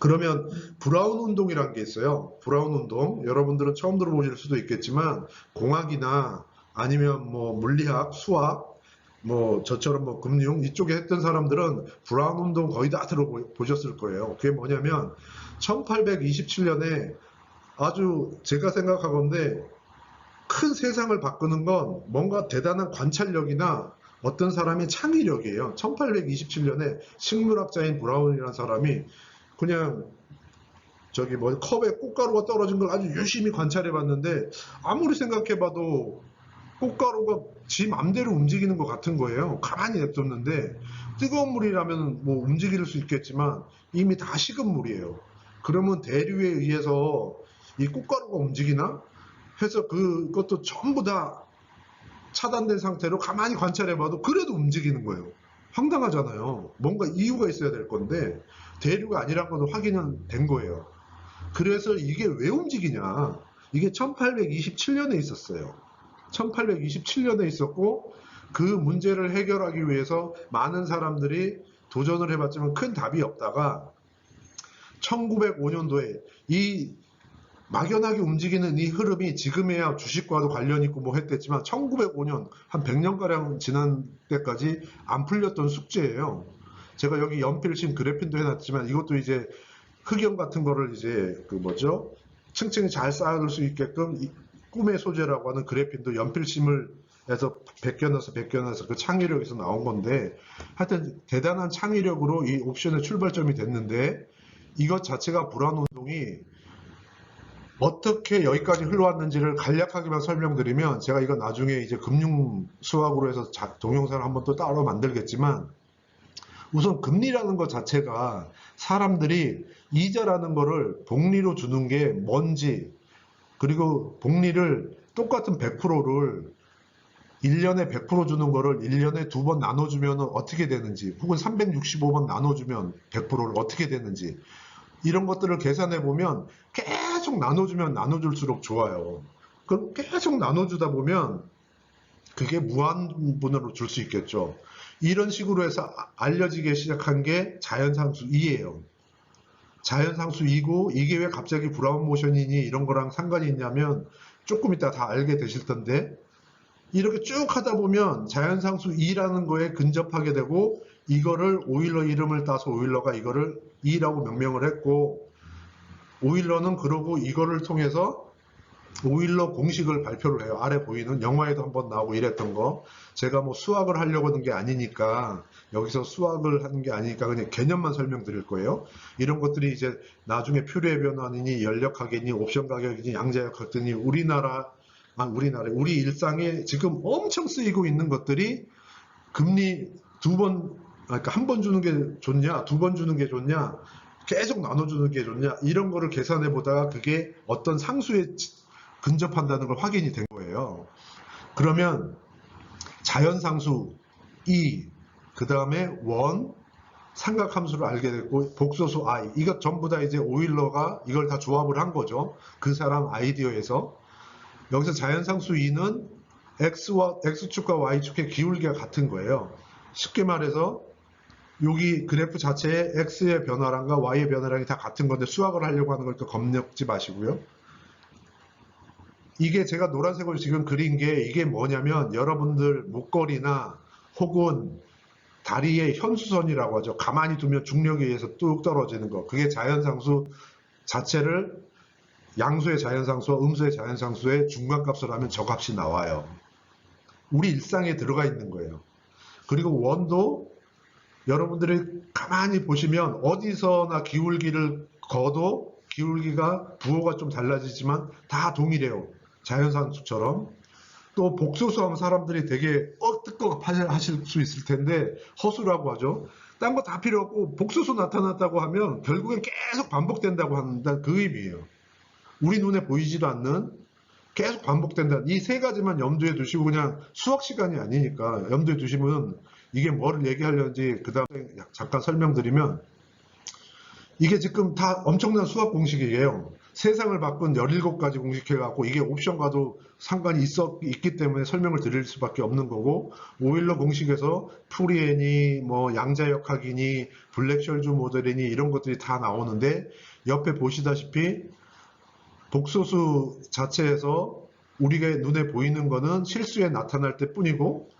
그러면 브라운 운동이라는 게 있어요. 브라운 운동. 여러분들은 처음 들어보실 수도 있겠지만 공학이나 아니면 뭐 물리학, 수학, 뭐 저처럼 뭐 금융 이쪽에 했던 사람들은 브라운 운동 거의 다 들어보셨을 거예요. 그게 뭐냐면 1827년에 아주 제가 생각하건데 큰 세상을 바꾸는 건 뭔가 대단한 관찰력이나 어떤 사람의 창의력이에요. 1827년에 식물학자인 브라운이라는 사람이 그냥 저기 뭐 컵에 꽃가루가 떨어진 걸 아주 유심히 관찰해 봤는데 아무리 생각해 봐도 꽃가루가 지 맘대로 움직이는 것 같은 거예요. 가만히 냅뒀는데 뜨거운 물이라면 뭐 움직일 수 있겠지만 이미 다 식은 물이에요. 그러면 대류에 의해서 이 꽃가루가 움직이나? 해서 그것도 전부 다 차단된 상태로 가만히 관찰해 봐도 그래도 움직이는 거예요. 황당하잖아요. 뭔가 이유가 있어야 될 건데 대류가 아니란 것도 확인은 된 거예요. 그래서 이게 왜 움직이냐? 이게 1827년에 있었어요. 1827년에 있었고 그 문제를 해결하기 위해서 많은 사람들이 도전을 해봤지만 큰 답이 없다가 1905년도에 이 막연하게 움직이는 이 흐름이 지금에야 주식과도 관련 있고 뭐 했댔지만 1905년 한 100년가량 지난 때까지 안 풀렸던 숙제예요. 제가 여기 연필심 그래핀도 해놨지만 이것도 이제 흑연 같은 거를 이제 그 뭐죠? 층층이 잘 쌓아둘 수 있게끔 이 꿈의 소재라고 하는 그래핀도 연필심을 해서 베껴넣어서 베껴넣어서 그 창의력에서 나온 건데 하여튼 대단한 창의력으로 이 옵션의 출발점이 됐는데 이것 자체가 불안 운동이 어떻게 여기까지 흘러왔는지를 간략하게만 설명드리면 제가 이거 나중에 이제 금융 수학으로 해서 자- 동영상을 한번 또 따로 만들겠지만 우선 금리라는 것 자체가 사람들이 이자라는 거를 복리로 주는 게 뭔지 그리고 복리를 똑같은 100%를 1년에 100% 주는 거를 1년에 두 번 나눠주면 어떻게 되는지 혹은 365번 나눠주면 100%를 어떻게 되는지 이런 것들을 계산해 보면 계속 나눠주면 나눠줄수록 좋아요. 그럼 계속 나눠주다 보면 그게 무한분으로 줄 수 있겠죠. 이런 식으로 해서 아- 알려지기 시작한 게 자연상수 2예요. 자연상수 2고 이게 왜 갑자기 브라운 모션이니 이런 거랑 상관이 있냐면 조금 이따 다 알게 되실 텐데 이렇게 쭉 하다 보면 자연상수 2라는 거에 근접하게 되고 이거를 오일러 이름을 따서 오일러가 이거를 2라고 명명을 했고 오일러는 그러고 이거를 통해서 오일러 공식을 발표를 해요. 아래 보이는 영화에도 한번 나오고 이랬던 거. 제가 뭐 수학을 하려고 하는 게 아니니까 여기서 수학을 하는 게 아니니까 그냥 개념만 설명드릴 거예요. 이런 것들이 이제 나중에 표류의 변화니 연력 가격이니 옵션 가격이니 양자역 가격이니 우리나라 아 우리나라 우리 일상에 지금 엄청 쓰이고 있는 것들이 금리 두 번, 그러니까 한 번 주는 게 좋냐, 두 번 주는 게 좋냐, 계속 나눠주는 게 좋냐, 이런 거를 계산해 보다가 그게 어떤 상수에 지- 근접한다는 걸 확인이 된 거예요. 그러면 자연상수 2, 그 다음에 원, 삼각함수를 알게 됐고, 복소수 i, 이것 전부 다 이제 오일러가 이걸 다 조합을 한 거죠. 그 사람 아이디어에서. 여기서 자연상수 2는 x와 x축과 y축의 기울기가 같은 거예요. 쉽게 말해서 여기 그래프 자체에 x의 변화량과 y의 변화량이 다 같은 건데 수학을 하려고 하는 걸 또 겁먹지 마시고요. 이게 제가 노란색으로 지금 그린 게 이게 뭐냐면 여러분들 목걸이나 혹은 다리의 현수선이라고 하죠. 가만히 두면 중력에 의해서 뚝 떨어지는 거. 그게 자연상수 자체를 양수의 자연상수와 음수의 자연상수의 중간값을 하면 저 값이 나와요. 우리 일상에 들어가 있는 거예요. 그리고 원도 여러분들이 가만히 보시면 어디서나 기울기를 거도 기울기가 부호가 좀 달라지지만 다 동일해요. 자연상수처럼. 또 복소수 하면 사람들이 되게 어 뜨거 하실 수 있을 텐데 허수라고 하죠. 딴 거 다 필요 없고 복소수 나타났다고 하면 결국엔 계속 반복된다고 한다는 그 의미예요. 우리 눈에 보이지도 않는 계속 반복된다. 이 세 가지만 염두에 두시고 그냥 수학 시간이 아니니까 염두에 두시면 이게 뭐를 얘기하려는지 그 다음에 잠깐 설명드리면 이게 지금 다 엄청난 수학 공식이에요. 세상을 바꾼 17가지 공식해갖고 이게 옵션과도 상관이 있었, 있기 때문에 설명을 드릴 수밖에 없는 거고 오일러 공식에서 프리엔이 뭐 양자역학이니 블랙셜주 모델이니 이런 것들이 다 나오는데 옆에 보시다시피 복소수 자체에서 우리가 눈에 보이는 거는 실수에 나타날 때 뿐이고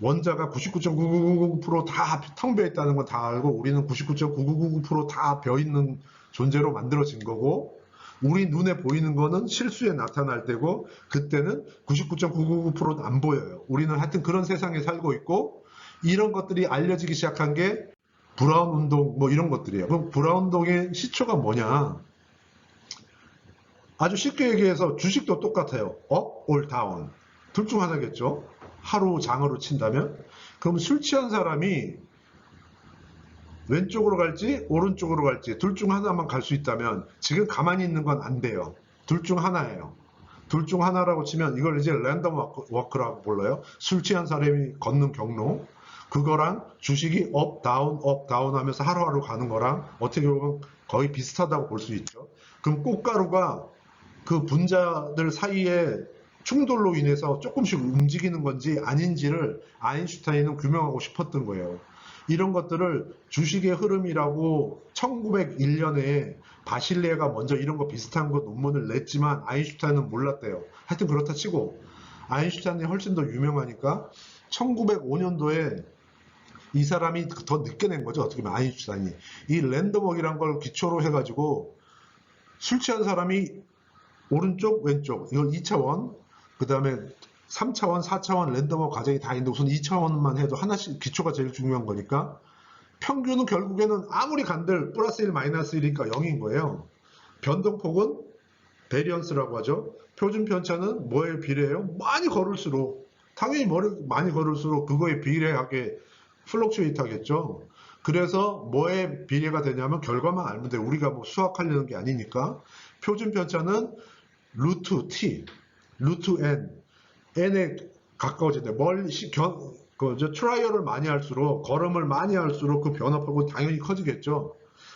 원자가 99.9999%다 텅 비어 있다는 건 다 알고 우리는 99.9999%다 비어 있는 존재로 만들어진 거고 우리 눈에 보이는 거는 실수에 나타날 때고 그때는 99.999%는 안 보여요. 우리는 하여튼 그런 세상에 살고 있고 이런 것들이 알려지기 시작한 게 브라운 운동 뭐 이런 것들이에요. 그럼 브라운 운동의 시초가 뭐냐? 아주 쉽게 얘기해서 주식도 똑같아요. 업, 올, 다운. 둘 중 하나겠죠. 하루 장으로 친다면. 그럼 술 취한 사람이 왼쪽으로 갈지 오른쪽으로 갈지 둘 중 하나만 갈 수 있다면 지금 가만히 있는 건 안 돼요. 둘 중 하나예요. 둘 중 하나라고 치면 이걸 이제 랜덤 워크- 워크 라고 불러요. 술 취한 사람이 걷는 경로. 그거랑 주식이 업, 다운, 업, 다운 하면서 하루하루 가는 거랑 어떻게 보면 거의 비슷하다고 볼 수 있죠. 그럼 꽃가루가 그 분자들 사이에 충돌로 인해서 조금씩 움직이는 건지 아닌지를 아인슈타인은 규명하고 싶었던 거예요. 이런 것들을 주식의 흐름이라고 1901년에 바실레가 먼저 이런 거 비슷한 거 논문을 냈지만 아인슈타인은 몰랐대요. 하여튼 그렇다 치고 아인슈타인이 훨씬 더 유명하니까 1905년도에 이 사람이 더 늦게 낸 거죠. 어떻게 보면 아인슈타인이. 이 랜덤워크라는 걸 기초로 해가지고 술 취한 사람이 오른쪽 왼쪽 이걸 2차원 그 다음에 3차원 4차원 랜덤워크 과정이 다 있는데 우선 2차원만 해도 하나씩 기초가 제일 중요한 거니까 평균은 결국에는 아무리 간들 플러스 1 마이너스 1이니까 0인 거예요. 변동폭은 베리언스라고 하죠. 표준 편차는 뭐에 비례해요? 많이 걸을수록 당연히 머리 많이 걸을수록 그거에 비례하게 플럭츄에이트 하겠죠. 그래서 뭐에 비례가 되냐면 결과만 알면 돼요. 우리가 뭐 수학하려는 게 아니니까. 표준 편차는 루트 t, 루트 n, n에 가까워진다. 멀리 시, 견, 그, 저, 트라이얼을 많이 할수록, 걸음을 많이 할수록 그 변화폭은 당연히 커지겠죠.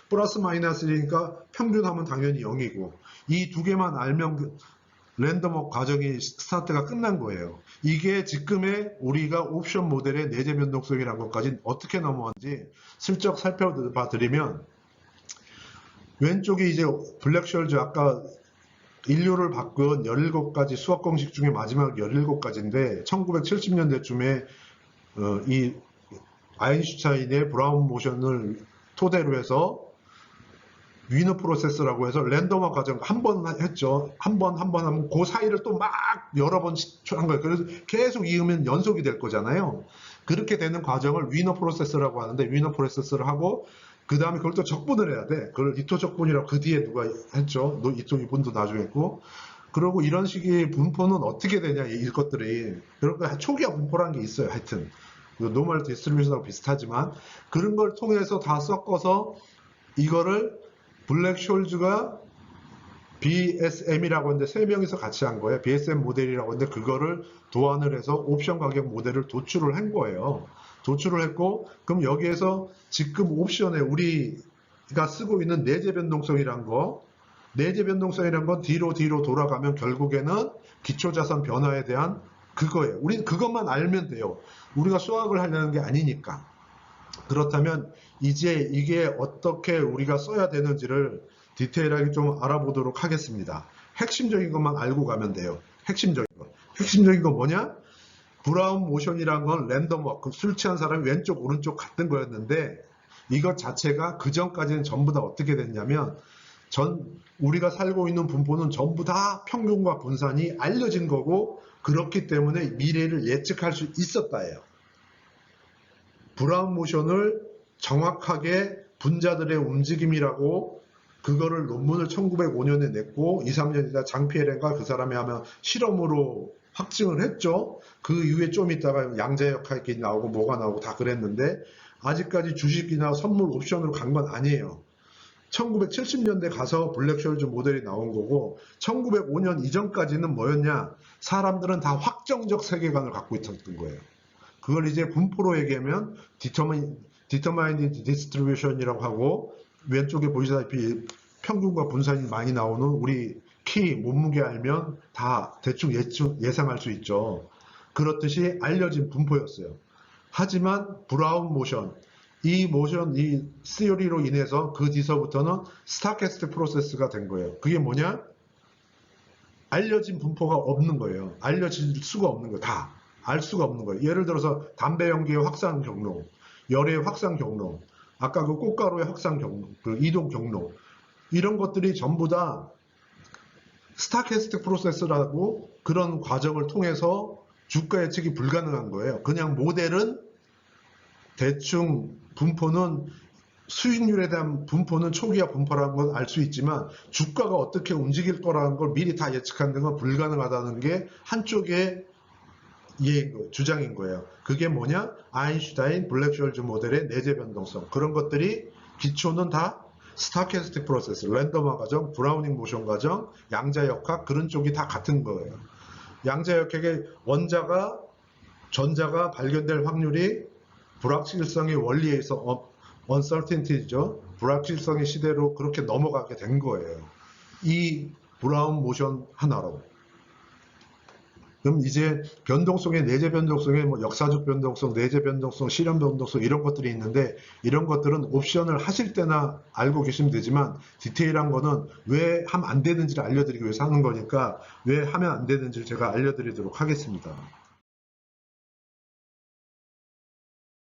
플러스 마이너스니까 평균하면 당연히 0이고, 이 두 개만 알면 그 랜덤워크 과정이 스타트가 끝난 거예요. 이게 지금의 우리가 옵션 모델의 내재 변동성이라는 것까지 어떻게 넘어왔는지 슬쩍 살펴봐 드리면, 왼쪽이 이제 블랙셜즈 아까 인류를 바꾼 17가지 수학 공식 중에 마지막 17가지인데 1970년대쯤에 어, 이 아인슈타인의 브라운 모션을 토대로 해서 위너 프로세스라고 해서 랜덤화 과정 한 번 했죠. 한 번 한 번 하면 그 사이를 또 막 여러 번 한 거예요. 그래서 계속 이으면 연속이 될 거잖아요. 그렇게 되는 과정을 위너 프로세스라고 하는데 위너 프로세스를 하고 그 다음에 그걸 또 적분을 해야 돼. 그걸 이토 적분이라고 그 뒤에 누가 했죠. 노- 이토 이분도 나중에 했고. 그리고 이런 식의 분포는 어떻게 되냐, 이 것들이. 그러니까 초기화 분포라는 게 있어요, 하여튼. 그 노멀 디스트리뷰션하고 비슷하지만 그런 걸 통해서 다 섞어서 이거를 블랙 숄즈가 BSM이라고 하는데 세 명이서 같이 한 거예요. BSM 모델이라고 하는데 그거를 도안을 해서 옵션 가격 모델을 도출을 한 거예요. 도출을 했고 그럼 여기에서 지금 옵션에 우리가 쓰고 있는 내재 변동성이란 거 내재 변동성이란 건 뒤로 뒤로 돌아가면 결국에는 기초자산 변화에 대한 그거예요. 우리 그것만 알면 돼요. 우리가 수학을 하려는 게 아니니까. 그렇다면 이제 이게 어떻게 우리가 써야 되는지를 디테일하게 좀 알아보도록 하겠습니다. 핵심적인 것만 알고 가면 돼요. 핵심적인 거. 핵심적인 건 뭐냐? 브라운 모션이란 건 랜덤 워크, 술 취한 사람이 왼쪽, 오른쪽 같은 거였는데 이것 자체가 그 전까지는 전부 다 어떻게 됐냐면 전 우리가 살고 있는 분포는 전부 다 평균과 분산이 알려진 거고 그렇기 때문에 미래를 예측할 수 있었다예요. 브라운 모션을 정확하게 분자들의 움직임이라고 그거를 논문을 1905년에 냈고 2, 3년 있다 장피에렌과 그 사람이 하면 실험으로 확증을 했죠. 그 이후에 좀 있다가 양자역학이 나오고 뭐가 나오고 다 그랬는데 아직까지 주식이나 선물 옵션으로 간 건 아니에요. 1970년대 가서 블랙숄즈 모델이 나온 거고 1905년 이전까지는 뭐였냐 사람들은 다 확정적 세계관을 갖고 있었던 거예요. 그걸 이제 분포로 얘기하면 디터마인, 디터마인드 디스트리뷰션이라고 하고 왼쪽에 보시다시피 평균과 분산이 많이 나오는 우리 키 몸무게 알면 다 대충 예상할 수 있죠. 그렇듯이 알려진 분포였어요. 하지만 브라운 모션, 이 모션, 이 시어리로 인해서 그 뒤서부터는 스타캐스트 프로세스가 된 거예요. 그게 뭐냐? 알려진 분포가 없는 거예요. 알려질 수가 없는 거예요. 다. 알 수가 없는 거예요. 예를 들어서 담배 연기의 확산 경로, 열의 확산 경로, 아까 그 꽃가루의 확산 경로, 그 이동 경로, 이런 것들이 전부 다 스타캐스트 프로세스라고 그런 과정을 통해서 주가 예측이 불가능한 거예요. 그냥 모델은 대충 분포는 수익률에 대한 분포는 초기화 분포라는 건 알 수 있지만 주가가 어떻게 움직일 거라는 걸 미리 다 예측하는 건 불가능하다는 게 한쪽의 예, 주장인 거예요. 그게 뭐냐? 아인슈타인 블랙쇼얼즈 모델의 내재 변동성. 그런 것들이 기초는 다 스타캐스틱 프로세스, 랜덤화 과정, 브라우닝 모션 과정, 양자역학 그런 쪽이 다 같은 거예요. 양자역학의 원자가 전자가 발견될 확률이 불확실성의 원리에 있어 어, uncertainty죠. 불확실성의 시대로 그렇게 넘어가게 된 거예요. 이 브라운 모션 하나로. 그럼 이제 변동성의 내재 변동성의 뭐 역사적 변동성, 내재 변동성, 실현 변동성 이런 것들이 있는데 이런 것들은 옵션을 하실 때나 알고 계시면 되지만 디테일한 거는 왜 하면 안 되는지를 알려드리기 위해서 하는 거니까 왜 하면 안 되는지를 제가 알려드리도록 하겠습니다.